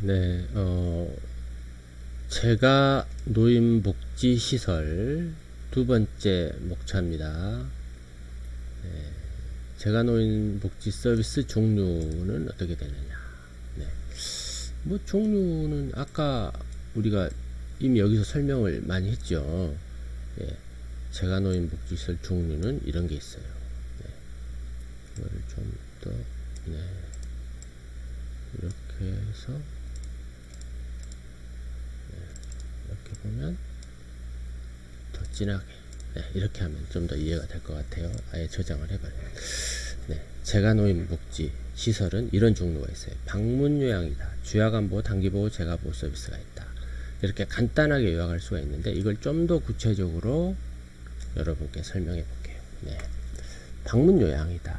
네, 어, 제가 노인복지시설 두 번째 목차입니다. 네, 제가 노인복지 서비스 종류는 어떻게 되느냐. 네. 뭐, 종류는 아까 우리가 이미 여기서 설명을 많이 했죠. 예, 제가 노인복지시설 종류는 이런 게 있어요. 네. 이거를 좀 더, 네. 이렇게 해서 네, 이렇게 보면 더 진하게 네, 이렇게 하면 좀 더 이해가 될 것 같아요. 아예 저장을 해버려요. 네, 재가노인복지 시설은 이런 종류가 있어요. 방문 요양이다. 주야간보호, 단기보호, 재가보호 서비스가 있다. 이렇게 간단하게 요약할 수가 있는데 이걸 좀 더 구체적으로 여러분께 설명해 볼게요. 네, 방문 요양이다.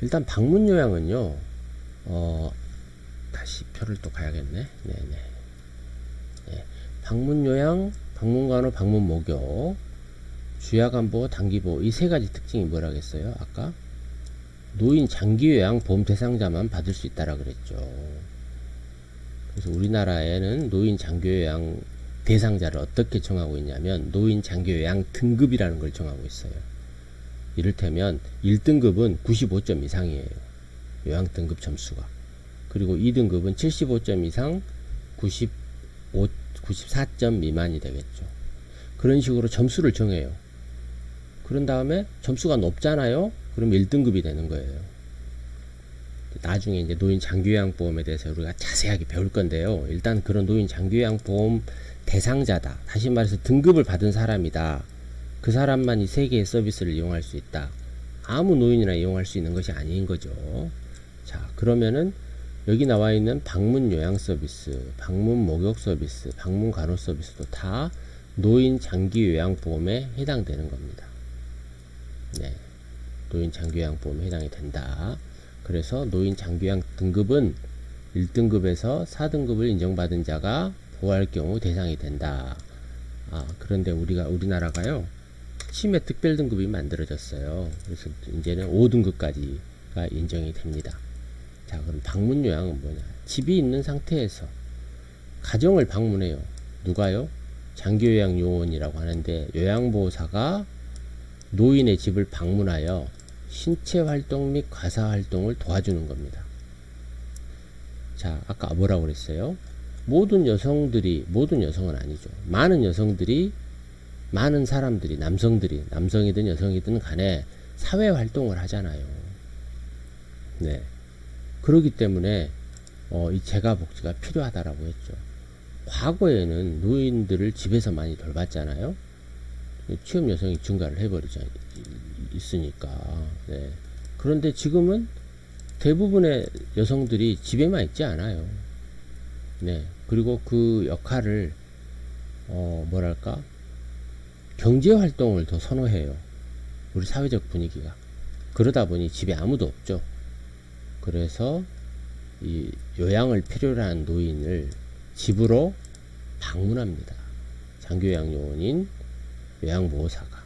일단 방문 요양은요. 어, 다시 표를 또 가야겠네. 네네. 네. 방문 요양, 방문 간호, 방문 목욕, 주야간보, 단기보 이세 가지 특징이 뭐라겠어요? 아까 노인 장기 요양 보험 대상자만 받을 수 있다라 그랬죠. 그래서 우리나라에는 노인 장기 요양 대상자를 어떻게 정하고 있냐면 노인 장기 요양 등급이라는 걸 정하고 있어요. 이를테면 1등급은 95점 이상이에요. 요양 등급 점수가. 그리고 2등급은 75점 이상 95, 94점 미만이 되겠죠. 그런 식으로 점수를 정해요. 그런 다음에 점수가 높잖아요? 그럼 1등급이 되는 거예요. 나중에 이제 노인 장기요양보험에 대해서 우리가 자세하게 배울 건데요. 일단 그런 노인 장기요양보험 대상자다. 다시 말해서 등급을 받은 사람이다. 그 사람만 이 세 개의 서비스를 이용할 수 있다. 아무 노인이나 이용할 수 있는 것이 아닌 거죠. 자, 그러면은 여기 나와 있는 방문 요양 서비스, 방문 목욕 서비스, 방문 간호 서비스도 다 노인 장기 요양 보험에 해당되는 겁니다. 네. 노인 장기 요양 보험에 해당이 된다. 그래서 노인 장기 요양 등급은 1등급에서 4등급을 인정받은 자가 보호할 경우 대상이 된다. 아, 그런데 우리가 우리나라가요. 치매 특별 등급이 만들어졌어요. 그래서 이제는 5등급까지가 인정이 됩니다. 자, 그럼 방문 요양은 뭐냐? 집이 있는 상태에서 가정을 방문해요. 누가요? 장기요양 요원이라고 하는데 요양보호사가 노인의 집을 방문하여 신체 활동 및 가사 활동을 도와주는 겁니다. 자, 아까 뭐라고 그랬어요? 모든 여성들이, 모든 여성은 아니죠. 많은 여성들이, 많은 사람들이, 남성들이, 남성이든 여성이든 간에 사회 활동을 하잖아요. 네. 그러기 때문에 어, 이 재가 복지가 필요하다라고 했죠. 과거에는 노인들을 집에서 많이 돌봤잖아요. 취업 여성이 증가를 해버리지 있으니까. 네. 그런데 지금은 대부분의 여성들이 집에만 있지 않아요. 네. 그리고 그 역할을 어, 뭐랄까 경제 활동을 더 선호해요. 우리 사회적 분위기가. 그러다 보니 집에 아무도 없죠. 그래서 이 요양을 필요로 한 노인을 집으로 방문합니다. 장교양 요원인 요양보호사가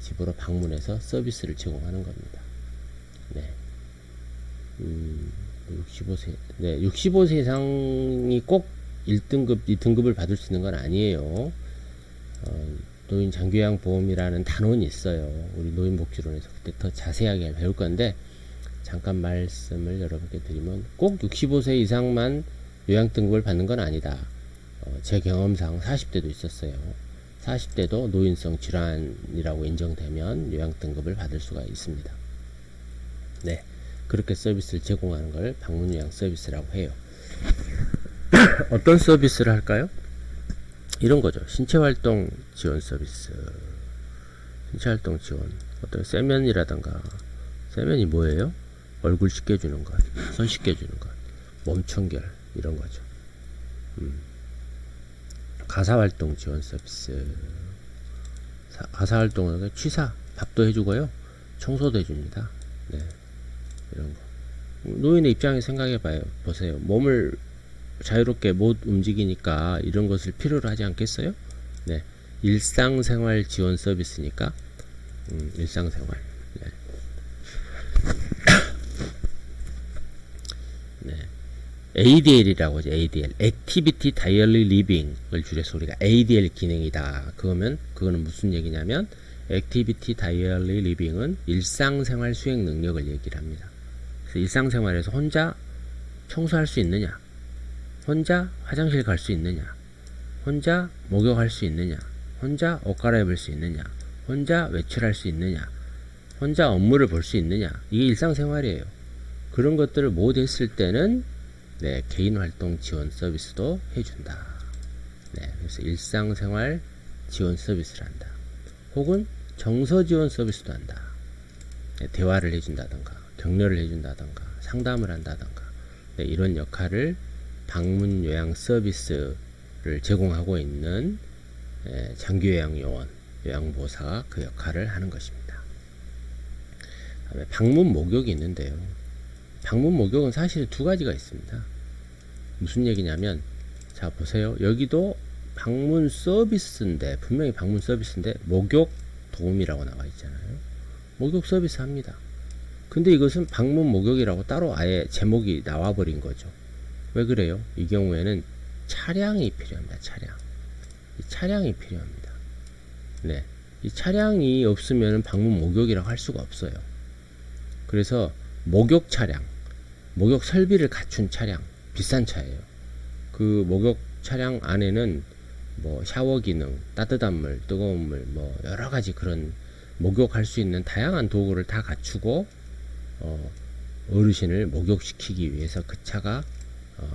집으로 방문해서 서비스를 제공하는 겁니다. 네. 음, 65세, 네, 65세 이상이 꼭 1등급, 2등급을 받을 수 있는 건 아니에요. 어, 노인 장교양 보험이라는 단원이 있어요. 우리 노인복지론에서 그때 더 자세하게 배울 건데, 잠깐 말씀을 여러분께 드리면 꼭 65세 이상만 요양 등급을 받는 건 아니다. 어, 제 경험상 40대도 있었어요. 40대도 노인성 질환이라고 인정되면 요양 등급을 받을 수가 있습니다. 네. 그렇게 서비스를 제공하는 걸 방문 요양 서비스라고 해요. 어떤 서비스를 할까요? 이런 거죠. 신체 활동 지원 서비스. 신체 활동 지원. 어떤 세면이라던가 세면이 뭐예요? 얼굴 씻겨주는 것, 손 씻겨주는 것, 몸 청결 이런 거죠. 음. 가사활동 지원 서비스. 사, 가사활동은 취사, 밥도 해주고요, 청소도 해줍니다. 네, 이런 거. 노인의 입장에 생각해 봐요. 보세요. 몸을 자유롭게 못 움직이니까 이런 것을 필요로 하지 않겠어요? 네. 일상생활 지원 서비스니까, 음, 일상생활. 네. ADL이라고 하죠. ADL. Activity Daily Living을 줄여서 우리가 ADL 기능이다. 그러면 그거는 무슨 얘기냐면 Activity Daily Living은 일상생활 수행 능력을 얘기를 합니다. 그래서 일상생활에서 혼자 청소할 수 있느냐? 혼자 화장실 갈 수 있느냐? 혼자 목욕할 수 있느냐? 혼자 옷 갈아입을 수 있느냐? 혼자 외출할 수 있느냐? 혼자 업무를 볼 수 있느냐? 이게 일상생활이에요. 그런 것들을 못 했을 때는 네, 개인 활동 지원 서비스도 해준다. 네, 그래서 일상생활 지원 서비스를 한다. 혹은 정서 지원 서비스도 한다. 네, 대화를 해준다던가, 격려를 해준다던가, 상담을 한다던가, 네, 이런 역할을 방문 요양 서비스를 제공하고 있는 예, 장기 요양 요원, 요양보호사가 그 역할을 하는 것입니다. 방문 목욕이 있는데요. 방문 목욕은 사실 두 가지가 있습니다. 무슨 얘기냐면, 자, 보세요. 여기도 방문 서비스인데, 분명히 방문 서비스인데, 목욕 도움이라고 나와 있잖아요. 목욕 서비스 합니다. 근데 이것은 방문 목욕이라고 따로 아예 제목이 나와 버린 거죠. 왜 그래요? 이 경우에는 차량이 필요합니다. 차량. 이 차량이 필요합니다. 네. 이 차량이 없으면 방문 목욕이라고 할 수가 없어요. 그래서 목욕 차량, 목욕 설비를 갖춘 차량, 비싼 차예요. 그 목욕 차량 안에는 뭐 샤워 기능, 따뜻한 물, 뜨거운 물, 뭐 여러 가지 그런 목욕할 수 있는 다양한 도구를 다 갖추고 어, 어르신을 목욕시키기 위해서 그 차가 어,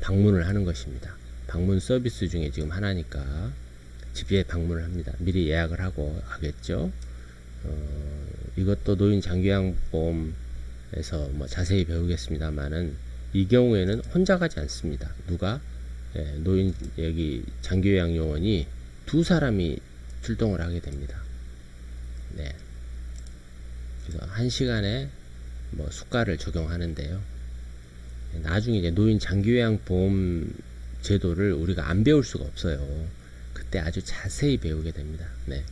방문을 하는 것입니다. 방문 서비스 중에 지금 하나니까 집에 방문을 합니다. 미리 예약을 하고 가겠죠. 어, 이것도 노인 장기요양보험에서 뭐 자세히 배우겠습니다만은 이 경우에는 혼자 가지 않습니다. 누가 예, 노인 여기 장기요양 요원이 두 사람이 출동을 하게 됩니다. 네. 그래서 한 시간에 뭐 수가를 적용하는데요. 나중에 이제 노인 장기요양 보험 제도를 우리가 안 배울 수가 없어요. 그때 아주 자세히 배우게 됩니다. 네.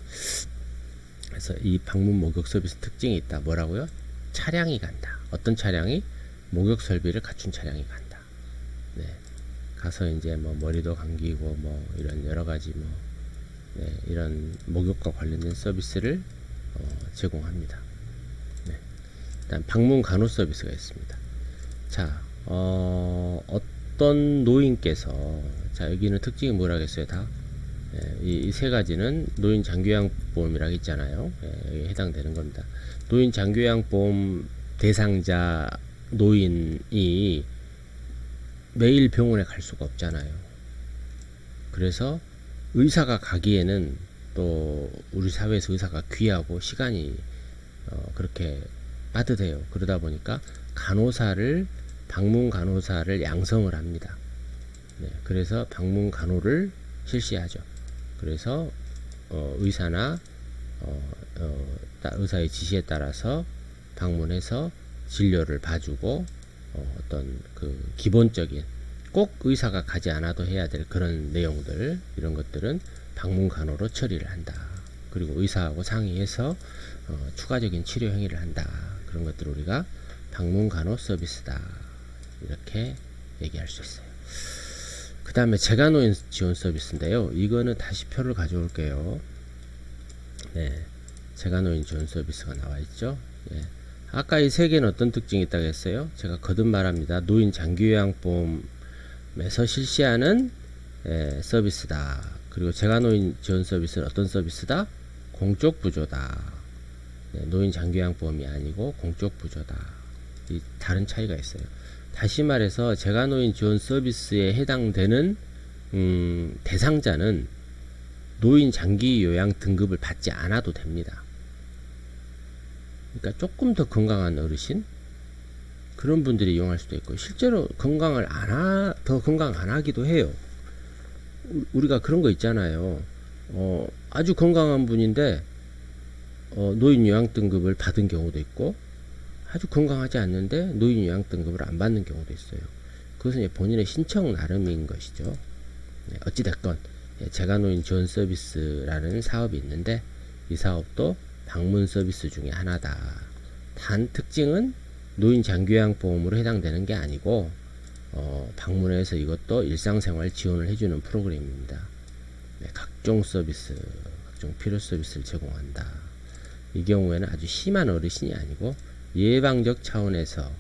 그래서 이 방문 목욕 서비스 특징이 있다. 뭐라고요? 차량이 간다. 어떤 차량이 목욕 설비를 갖춘 차량이 간다. 네. 가서 이제 뭐 머리도 감기고 뭐 이런 여러 가지 뭐 네, 이런 목욕과 관련된 서비스를 어, 제공합니다. 네. 일단 방문 간호 서비스가 있습니다. 자, 어, 어떤 노인께서 자 여기는 특징이 뭐라겠어요 다? 예, 이세 가지는 노인 장기요양보험이라고 있잖아요. 예, 해당되는 겁니다. 노인 장기요양보험 대상자 노인이 매일 병원에 갈 수가 없잖아요. 그래서 의사가 가기에는 또 우리 사회에서 의사가 귀하고 시간이 어, 그렇게 빠듯해요. 그러다 보니까 간호사를 방문 간호사를 양성을 합니다. 네, 그래서 방문 간호를 실시하죠. 그래서 어, 의사나 어, 어, 따- 의사의 지시에 따라서 방문해서 진료를 봐주고 어, 어떤 그 기본적인 꼭 의사가 가지 않아도 해야 될 그런 내용들 이런 것들은 방문 간호로 처리를 한다. 그리고 의사하고 상의해서 어, 추가적인 치료 행위를 한다. 그런 것들 우리가 방문 간호 서비스다. 이렇게 얘기할 수 있어요. 그 다음에 재간호인 지원 서비스인데요. 이거는 다시 표를 가져올게요. 네. 재간호인 지원 서비스가 나와 있죠. 예. 아까 이 세 개는 어떤 특징이 있다고 했어요? 제가 거듭 말합니다. 노인 장기요양보험에서 실시하는 예, 서비스다. 그리고 재간호인 지원 서비스는 어떤 서비스다? 공적 부조다. 네, 노인 장기요양보험이 아니고 공적 부조다. 이 다른 차이가 있어요. 다시 말해서 재간호인 지원 서비스에 해당되는 음, 대상자는 노인 장기 요양 등급을 받지 않아도 됩니다. 그러니까 조금 더 건강한 어르신 그런 분들이 이용할 수도 있고 실제로 건강을 안 하, 더 건강 안 하기도 해요. 우- 우리가 그런 거 있잖아요. 어, 아주 건강한 분인데 어, 노인 요양 등급을 받은 경우도 있고 아주 건강하지 않는데 노인 요양 등급을 안 받는 경우도 있어요. 그것은 이제 본인의 신청 나름인 것이죠. 네, 어찌됐건 예, 재가노인 지원 서비스라는 사업이 있는데 이 사업도 방문 서비스 중에 하나다. 단 특징은 노인 장기요양 보험으로 해당되는 게 아니고 어, 방문해서 이것도 일상생활 지원을 해주는 프로그램입니다. 네, 각종 서비스, 각종 필요 서비스를 제공한다. 이 경우에는 아주 심한 어르신이 아니고 예방적 차원에서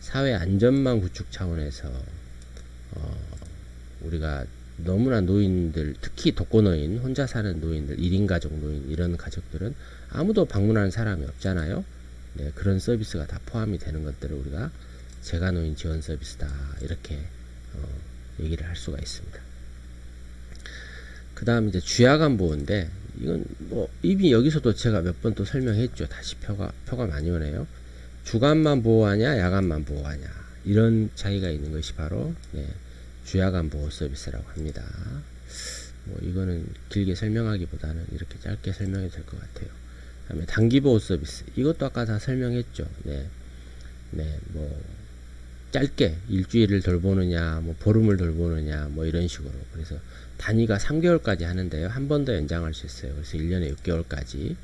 사회 안전망 구축 차원에서 어, 우리가 너무나 노인들 특히 독거노인 혼자 사는 노인들 1인 가족 노인 이런 가족들은 아무도 방문하는 사람이 없잖아요. 네, 그런 서비스가 다 포함이 되는 것들을 우리가 재가노인 지원 서비스다 이렇게 어, 얘기를 할 수가 있습니다. 그 다음 이제 주야간 보호인데 이건 뭐 이미 여기서도 제가 몇 번 또 설명했죠. 다시 표가 표가 많이 오네요. 주간만 보호하냐 야간만 보호하냐 이런 차이가 있는 것이 바로 네, 주야간 보호 서비스라고 합니다. 뭐 이거는 길게 설명하기보다는 이렇게 짧게 설명이 될 것 같아요. 다음에 단기 보호 서비스 이것도 아까 다 설명했죠. 네, 네, 뭐 짧게 일주일을 돌보느냐, 뭐 보름을 돌보느냐, 뭐 이런 식으로 그래서 단위가 3개월까지 하는데요. 한 번 더 연장할 수 있어요. 그래서 1년에 6개월까지.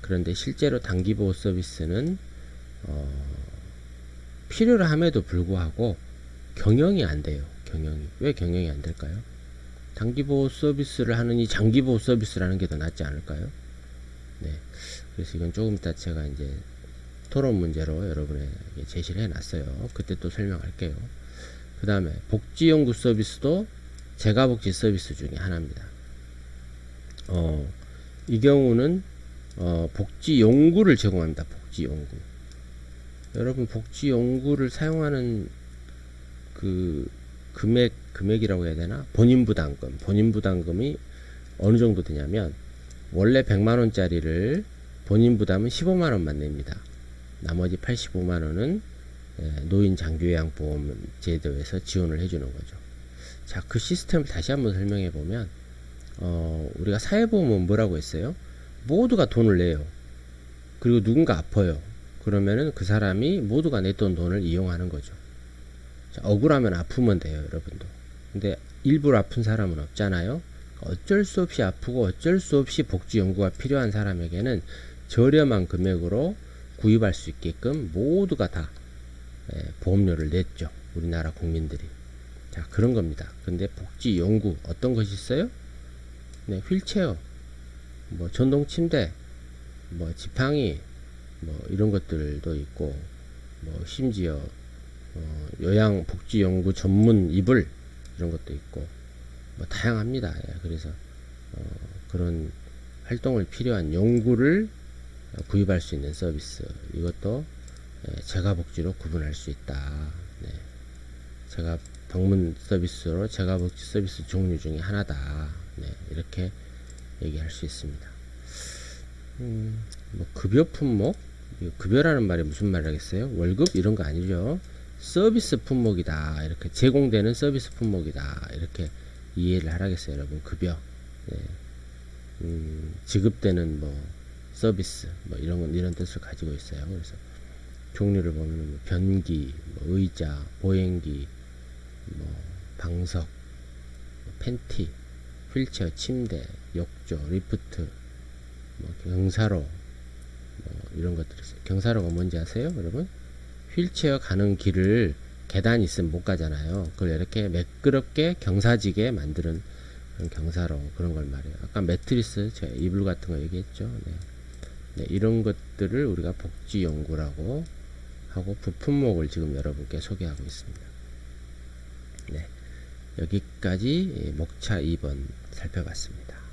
그런데 실제로 단기 보호 서비스는 어, 필요를 함에도 불구하고 경영이 안 돼요. 경영이 왜 경영이 안 될까요? 단기 보호 서비스를 하느니 장기 보호 서비스라는 게 더 낫지 않을까요? 네, 그래서 이건 조금 이따 제가 이제 토론 문제로 여러분에게 제시를 해놨어요. 그때 또 설명할게요. 그 다음에 복지연구 서비스도 재가복지 서비스 중에 하나입니다. 어, 이 경우는 어, 복지 연구를 제공합니다. 복지 연구. 여러분 복지 연구를 사용하는 그 금액 금액이라고 해야 되나 본인 부담금 본인 부담금이 어느 정도 되냐면 원래 100만 원짜리를 본인 부담은 15만 원만 냅니다. 나머지 85만 원은 예, 노인 장기요양보험 제도에서 지원을 해주는 거죠. 자, 그 시스템을 다시 한번 설명해 보면 어, 우리가 사회보험은 뭐라고 했어요? 모두가 돈을 내요. 그리고 누군가 아파요. 그러면은 그 사람이 모두가 냈던 돈을 이용하는 거죠. 자, 억울하면 아프면 돼요, 여러분도. 근데 일부러 아픈 사람은 없잖아요. 어쩔 수 없이 아프고 어쩔 수 없이 복지 연구가 필요한 사람에게는 저렴한 금액으로 구입할 수 있게끔 모두가 다 예, 보험료를 냈죠. 우리나라 국민들이. 자, 그런 겁니다. 근데 복지 연구 어떤 것이 있어요? 네, 휠체어, 뭐 전동 침대, 뭐 지팡이, 뭐 이런 것들도 있고, 뭐 심지어 어, 요양 복지 연구 전문 이불 이런 것도 있고, 뭐 다양합니다. 예, 그래서 어, 그런 활동을 필요한 연구를 어, 구입할 수 있는 서비스 이것도 예, 재가복지로 구분할 수 있다. 네. 제가 방문 서비스로 재가복지 서비스 종류 중에 하나다. 네, 이렇게 얘기할 수 있습니다. 음, 뭐 급여 품목, 이 급여라는 말이 무슨 말이겠어요? 월급 이런 거 아니죠? 서비스 품목이다. 이렇게 제공되는 서비스 품목이다. 이렇게 이해를 하라겠어요, 여러분. 급여. 네. 음, 지급되는 뭐 서비스 뭐 이런 건 이런 뜻을 가지고 있어요. 그래서 종류를 보면 뭐 변기, 뭐 의자, 보행기, 뭐 방석, 뭐 팬티, 휠체어, 침대, 욕조, 리프트, 뭐 경사로, 뭐 이런 것들이 있어요. 경사로가 뭔지 아세요, 여러분? 휠체어 가는 길을 계단 있으면 못 가잖아요. 그걸 이렇게 매끄럽게 경사지게 만드는 그런 경사로 그런 걸 말해요. 아까 매트리스, 제가 이불 같은 거 얘기했죠. 네. 네, 이런 것들을 우리가 복지 연구라고 하고 부품목을 지금 여러분께 소개하고 있습니다. 네, 여기까지 목차 2번 살펴봤습니다.